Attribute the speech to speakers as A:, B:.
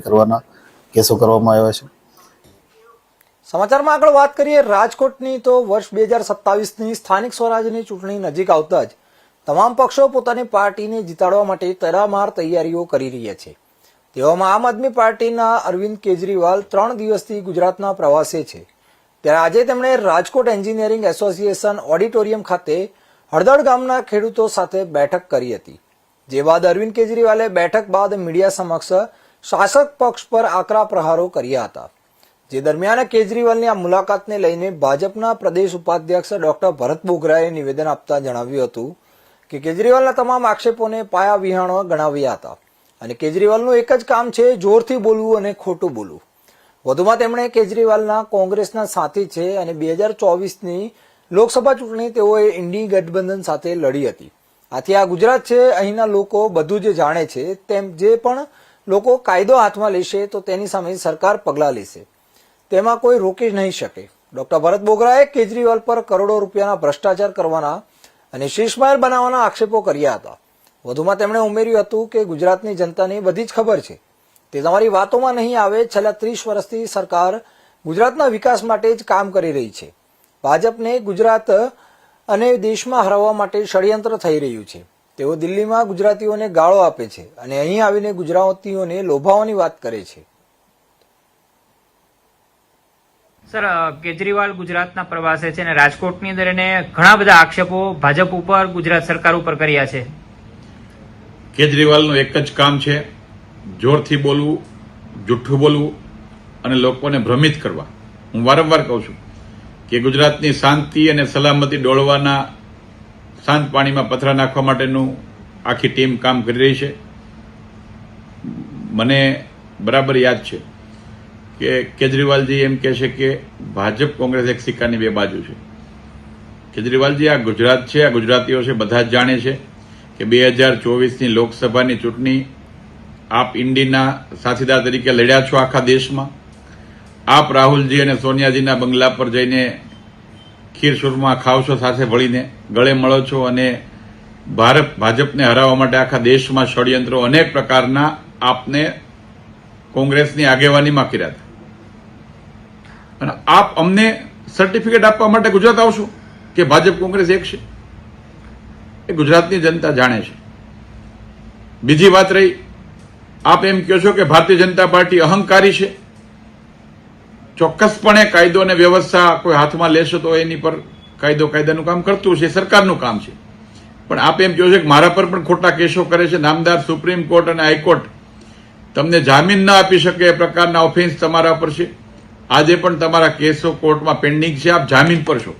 A: કરવાના કેસો કરવામાં આવ્યા છે.
B: સમાચારમાં આગળ વાત કરીએ, રાજકોટની તો વર્ષ બે હજાર સત્તાવીસની સ્થાનિક સ્વરાજની ચૂંટણી નજીક આવતા જ તમામ પક્ષો પોતાની પાર્ટીને જીતાડવા માટે તડામાર તૈયારીઓ કરી રહ્યા છે. તેવામાં આમ આદમી પાર્ટીના અરવિંદ કેજરીવાલ ત્રણ દિવસથી ગુજરાતના પ્રવાસે છે. ત્યારે આજે તેમણે રાજકોટ એન્જિનિયરિંગ એસોસિએશન ઓડિટોરિયમ ખાતે હળદળ ગામના ખેડૂતો સાથે બેઠક કરી હતી. જે બાદ અરવિંદ કેજરીવાલે બેઠક બાદ મીડિયા સમક્ષ શાસક પક્ષ પર આકરા પ્રહારો કર્યા હતા. જે દરમિયાન કેજરીવાલની આ મુલાકાતને લઈને ભાજપના પ્રદેશ ઉપાધ્યક્ષ ડોક્ટર ભરત બોગરાએ નિવેદન આપતા જણાવ્યું હતું કે કેજરીવાલના તમામ આક્ષેપોને પાયા વિહાણો ગણાવ્યા હતા. અને કેજરીવાલનું એક જ કામ છે, જોરથી બોલવું અને ખોટું બોલવું. વધુમાં તેમણે કેજરીવાલના કોંગ્રેસના સાથી છે અને બે હજાર ચોવીસની લોકસભા ચૂંટણી તેઓએ ઇન્ડી ગઠબંધન સાથે લડી હતી. આથી આ ગુજરાત છે, અહીંના લોકો બધું જ જાણે છે, તેમ જે પણ લોકો કાયદો હાથમાં લેશે તો તેની સામે સરકાર પગલાં લેશે. તેમાં કોઈ રોકી નહીં શકે. ડોક્ટર ભરત બોગરાએ કેજરીવાલ પર કરોડો રૂપિયાના ભ્રષ્ટાચાર કરવાના અને શીશમહેલ બનાવવાના આક્ષેપો કર્યા હતા. વધુમાં તેમણે ઉમેર્યું હતું કે ગુજરાતની જનતાને બધી જ ખબર છે. તે તમારી વાતોમાં નહીં આવે, છેલ્લા ત્રીસ વર્ષથી સરકાર ગુજરાતના વિકાસ માટે જ કામ કરી રહી છે. ભાજપને ગુજરાત અને દેશમાં હરાવવા માટે ષડયંત્ર થઈ રહ્યું છે. તેઓ દિલ્હીમાં ગુજરાતીઓને ગાળો આપે છે અને અહીં આવીને ગુજરાતીઓને લોભાવવાની વાત કરે છે.
C: સર કેજરીવાલ ગુજરાતના પ્રવાસે છે અને રાજકોટની અંદર એને ઘણા બધા આક્ષેપો ભાજપ ઉપર ગુજરાત સરકાર ઉપર કર્યા છે.
D: કેજરીવાલનું એક જ કામ છે જોરથી બોલવું જુઠ્ઠું બોલવું અને લોકોને ભ્રમિત કરવા. હું વારંવાર કહું છું કે ગુજરાતની શાંતિ અને સલામતી ડોળવાના શાંત પાણીમાં પથરા નાખવા માટેનું આખી ટીમ કામ કરી રહી છે. મને બરાબર યાદ છે કે કેજરીવાલજી એમ કહે છે કે ભાજપ કોંગ્રેસ એક સિક્કાની બે બાજુ છે. કેજરીવાલજી, આ ગુજરાત છે, આ ગુજરાતીઓ છે, બધા જ જાણે છે કે બે હજાર ચોવીસની લોકસભાની ચૂંટણી આપ ઇન્ડીના સાથીદાર તરીકે લડ્યા છો આખા દેશમાં. આપ રાહુલજી અને સોનિયાજીના બંગલા પર જઈને ખીર સુરમાં ખાવ સાથે ભળીને ગળે મળો છો અને ભારત, ભાજપને હરાવવા માટે આખા દેશમાં ષડયંત્રો અનેક પ્રકારના આપને કોંગ્રેસની આગેવાનીમાં કર્યા હતા. અને આપ અમને સર્ટિફિકેટ આપવા માટે ગુજરાત આવશો કે ભાજપ કોંગ્રેસ એક છે? એ ગુજરાતની જનતા જાણે છે. બીજી વાત રહી, આપ એમ કહો છો કે ભારતીય જનતા પાર્ટી અહંકારી છે? ચોક્કસપણે કાયદો અને વ્યવસ્થા કોઈ હાથમાં લેશે તો એની પર કાયદો કાયદાનું કામ કરતું છે સરકારનું કામ છે. પણ આપ એમ કહો છો કે મારા પર પણ ખોટા કેસો કરે છે, નામદાર સુપ્રીમ કોર્ટ અને હાઈકોર્ટ. તમને જામીન ન આપી શકે એ પ્રકારના ઓફેન્સ તમારા પર છે. આજે પણ તમારા કેસો કોર્ટમાં પેન્ડિંગ છે, આપ જામીન પર છો.